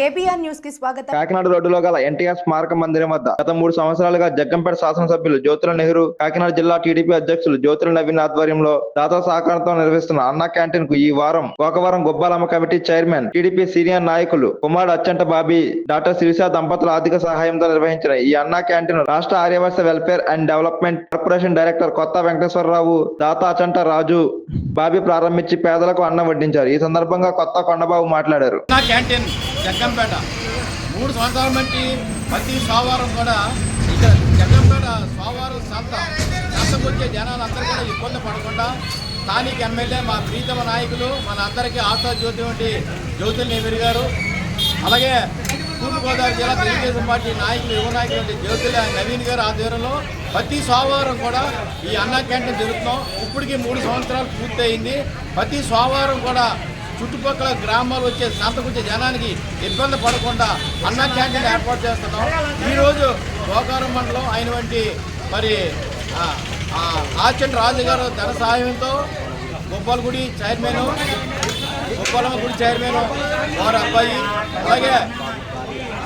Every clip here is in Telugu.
కేబీఆర్ న్యూస్కి స్వాగతం. కాకినాడ రోడ్డులో గల ఎన్టీఆర్ స్మారక మందిరం వద్ద గత మూడు సంవత్సరాలుగా జగ్గంపేట శాసనసభ్యులు జ్యోతుల నెహ్రూ కాకినాడ జిల్లా టీడీపీ అధ్యక్షులు జ్యోతుల నవీన్ ఆధ్వర్యంలో దాతా సహకారంతో నిర్వహిస్తున్న అన్నా క్యాంటీన్కు ఈ వారం Gokavaram Gobbalamma committee chairman TDP senior నాయకులు కుమార్ అచ్చంట బాబీ డాక్టర్ శిరిష దంపతుల ఆర్థిక సహాయంతో నిర్వహించిన ఈ అన్నా క్యాంటీన్ రాష్ట్ర Aryavysya welfare and development corporation director Kotha Venkateswararao దాతా Achanta రాజు బాబీ ప్రారంభించి పేదలకు అన్నం వడ్డించారు. ఈ సందర్భంగా కొత్త కొండబాబు మాట్లాడారు. నా క్యాంటీన్ జగ్గంపేట. మూడు సంవత్సరాల బట్టి ప్రతి సోమవారం కూడా ఇక్కడ జగ్గంపేట సోమవారం సంత సంతకు వచ్చే జనాలు అందరూ కూడా ఇబ్బంది పడకుండా స్థానిక ఎమ్మెల్యే మా ప్రీతమ నాయకులు మన అందరికీ ఆశా జ్యోతి వంటి జ్యోతుల పెరిగారు గారు అలాగే తూర్పుగోదావరి జిల్లా తెలుగుదేశం పార్టీ నాయకులు యువ నాయకులు వంటి నవీన్ గారు ఆధ్వర్యంలో ప్రతి సోమవారం కూడా ఈ అన్నా క్యాంటీన్ జరుగుతున్నాం ఇప్పటికి మూడు సంవత్సరాలు పూర్తయింది. ప్రతి సోమవారం కూడా చుట్టుపక్కల గ్రామాలు వచ్చే సంతకు వచ్చే జనానికి ఇబ్బంది పడకుండా అన్నా క్యాంటీన్ ఏర్పాటు చేస్తున్నాం. ఈరోజు గోకారం మండలం అయినటువంటి మరి ఆచండ్ రాజు గారు ధన సహాయంతో గొప్పలగుడి చైర్మన్ గొప్పలమ్మ గుడి చైర్మన్ వారి అబ్బాయి అలాగే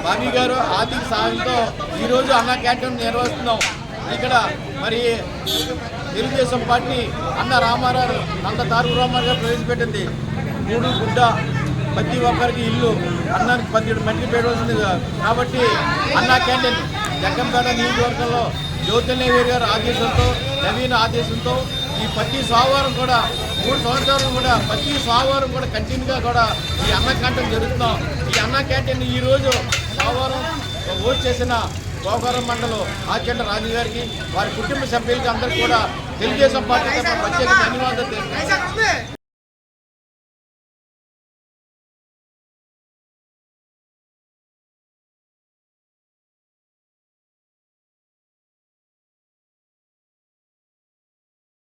బాబీ గారు ఆర్థిక సహాయంతో ఈరోజు అన్న క్యాంటీన్ నిర్వహిస్తున్నాం. ఇక్కడ మరి తెలుగుదేశం పార్టీ అన్న రామారావు అంత తారక రామారావు గారు ప్రవేశపెట్టింది. మూడు గుడ్డ ప్రతి ఒక్కరికి ఇల్లు అన్నానికి పదిహేడు మందికి పెట్టవలసింది కాబట్టి అన్న క్యాంటీన్ జగ్గంపేట నియోజకవర్గంలో జ్యోతిర్నవీర్ గారు ఆదేశంతో నవీన్ ఆదేశంతో ఈ ప్రతి సోమవారం కూడా మూడు సంవత్సరాలు కూడా ప్రతి సోమవారం కూడా కంటిన్యూగా కూడా ఈ అన్న క్యాంటీన్ జరుగుతున్నాం. ఈ అన్న క్యాంటీన్ ఈరోజు సోమవారం ఓట్ చేసిన గోకారం మండలం ఆచండ రాజు గారికి వారి కుటుంబ సభ్యులకి అందరికీ కూడా తెలుగుదేశం పార్టీ ప్రత్యేక ధన్యవాదాలు